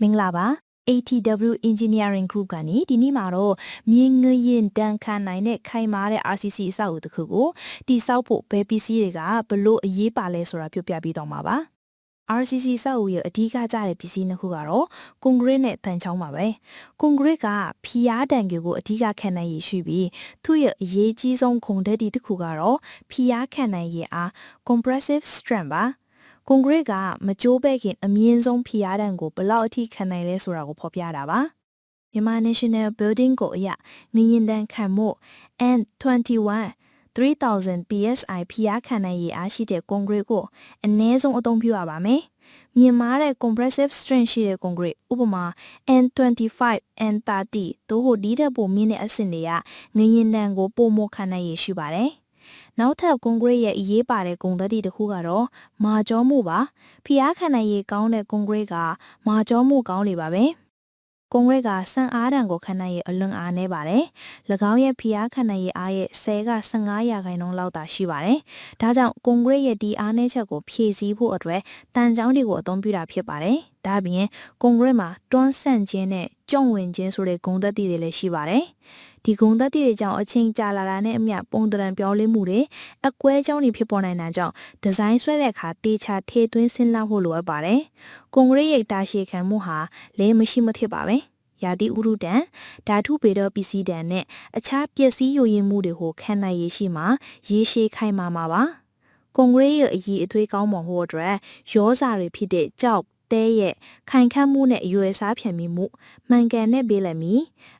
မင်္ဂလာပါ ATW Engineering Group ကနေဒီနေ့မှာတော့မြင်းငရင်တန်ခံနိုင်တဲ့ခိုင်မာတဲ့ RCC အဆောက်အဦတစ်ခုကိုတိစောက်ဖို့ဘယ်ပစ္စည်းတွေကဘလို့အရေးပါလဲဆိုတာပြောပြပေးတော့မှာပါ RCC စောက်အဦရဲ့အဓိကကျတဲ့ပစ္စည်းနှစ်ခုကတော့ကွန်ကရစ်နဲ့တန်ချောင်းပါပဲကွန်ကရစ်ကဖီယားတန်တွေကိုအဓိကခံနိုင်ရရှိပြီးသူ့ရဲ့အရေးကြီးဆုံးခုံဓာတ်ဒီတစ်ခုကတော့ဖီယားခံနိုင်ရအား compressive strength ပါ ကွန်ကရစ်ကမကြိုးပဲ့ခင်အမြင့်ဆုံးဖိအားတံကိုဘယ်လောက်အထိခံနိုင်လဲဆိုတာကိုဖော်ပြတာပါမြန်မာ National Building ကိုအရငရင်တန်းခံမှု N21 3000 PSI ဖိအားခံနိုင်ရအားရှိတဲ့ကွန်ကရစ်ကိုအနည်းဆုံးအသုံးပြုရပါမယ်မြင်မာတဲ့ compressive strength ရှိတဲ့ကွန်ကရစ်ဥပမာ N25 N30 တို့ဟိုဒီတဲ့ပုံမြင့်တဲ့အဆင့်တွေကငရင်တန်းကိုပုံမခံနိုင်ရရှိပါတယ် နောက်ထပ်ကွန်ကရစ်ရဲ့အရေးပါတဲ့ဂုဏ်သတ္တိတစ်ခုကတော့မာကျောမှုပါဖျားခံနိုင်ရည်ကောင်းတဲ့ကွန်ကရစ်ကမာကျောမှုကောင်းလေပါပဲကွန်ကရစ်ကစံအားတံကိုခံနိုင်ရည်အလွန်အားနည်းပါတယ်၎င်းရဲ့ဖျားခံနိုင်ရည်အားရဲ့10က15ရာခိုင်နှုန်းလောက်သာရှိပါတယ်ဒါကြောင့်ကွန်ကရစ်ရဲ့ဒီအားနည်းချက်ကိုဖြည့်ဆည်းဖို့အတွက်တန်ကြောင်းတွေကိုအသုံးပြုတာဖြစ်ပါတယ် ဒါ့အပြင်ကွန်ကရစ်မှာတွန်းဆန့်ခြင်းနဲ့ကြုံဝင်ခြင်းဆိုတဲ့ဂုဏ်သတ္တိတွေလည်းရှိပါတယ်ဒီဂုဏ်သတ္တိတွေကြောင့်အချိန်ကြာလာတာနဲ့အမျှပုံတရံပြောင်းလဲမှုတွေအကွဲကြောင်းတွေဖြစ်ပေါ်နိုင်တာကြောင့်ဒီဇိုင်းဆွဲတဲ့အခါတေချာထေသွင်းစဉ်းစားဖို့လိုအပ်ပါတယ်။ကွန်ကရစ်ရိတ်တာရှည်ခံမှုဟာလဲမရှိမဖြစ်ပါပဲ။ယာတိဥရုတံဓာတုပေတော့ပစ္စည်းတံနဲ့အခြားပစ္စည်းယိုယင်မှုတွေကိုခံနိုင်ရရှိမှာရေရှည်ခိုင်မာမှာပါ။ကွန်ကရစ်ရဲ့အည်အသွေးကောင်းမွန်ဖို့အတွက်ရောစာတွေဖြစ်တဲ့ကြောက် တဲရဲ့ခိုင်ခန့်မှုနဲ့အရွယ်စားဖြန့်မိမှုမှန်ကန်တဲ့ဘေးလက်မီ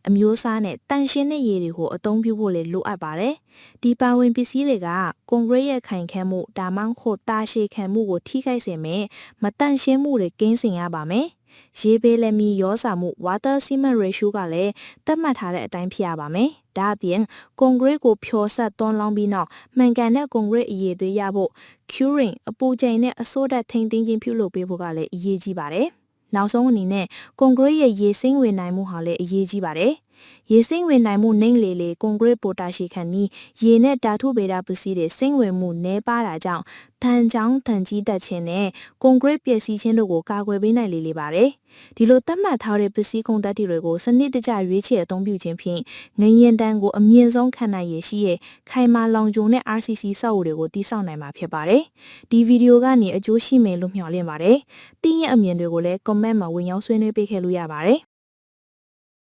အမျိုးအစားနဲ့တန်ရှင်းတဲ့ရည်တွေကိုအသုံးပြုဖို့လည်းလိုအပ်ပါတယ်။ဒီပါဝင်ပစ္စည်းတွေကကွန်ကရစ်ရဲ့ခိုင်ခန့်မှုဒါမှမဟုတ်တာရှည်ခံမှုကိုထိခိုက်စေမယ်မတန်ရှင်းမှုတွေကင်းစင်ရပါမယ်။ ရေဘေးလက်မီရောစာမှု water cement ratio ကလည်းသတ်မှတ်ထားတဲ့အတိုင်းဖြစ်ရပါမယ်။ဒါအပြင်ကွန်ကရစ်ကိုဖြောဆက်သွန်းလောင်းပြီးနောက်မှန်ကန်တဲ့ကွန်ကရစ်အရည်သွေးရဖို့ curing အပူချိန်နဲ့အဆိုးဓာတ်ထိန်းသိမ်းခြင်းပြုလုပ်ပေးဖို့ကလည်းအရေးကြီးပါတယ်။နောက်ဆုံးအနေနဲ့ကွန်ကရစ်ရဲ့ရေစိမ့်ဝင်နိုင်မှုဟာလည်းအရေးကြီးပါတယ်။ရေစိမ့်ဝင်နိုင်မှုနှိမ့်လေလေကွန်ကရစ်ပိုတာရှိခံပြီးရေနဲ့ဓာတုဗေဒပစ္စည်းတွေစိမ့်ဝင်မှုနည်းပါးတာကြောင့်ထန်ချောင်းထန်ကြီးတက်ခြင်းနဲ့ကွန်ကရစ်ပျက်စီးခြင်းတို့ကိုကာကွယ်ပေးနိုင်လေလေပါတယ်။ဒီလိုသတ်မှတ်ထားတဲ့ပစ္စည်းကုန်တတ်တွေကိုစနစ်တကျရွေးချယ်အသုံးပြုခြင်းဖြင့်ငရင်တန်းကိုအမြင့်ဆုံးခံနိုင်ရရှိရဲ့ခိုင်မာလောင်ကျွံတဲ့ RCC စောက်အုပ်တွေကိုတည်ဆောက်နိုင်မှာဖြစ်ပါတယ်။ဒီဗီဒီယိုကနေအကျိုးရှိမယ်လို့မျှော်လင့်ပါတယ်။တင်းရဲ့အမြင်တွေကိုလည်း comment မှာဝင်ရောက်ဆွေးနွေးပေးခဲ့လို့ရပါတယ်။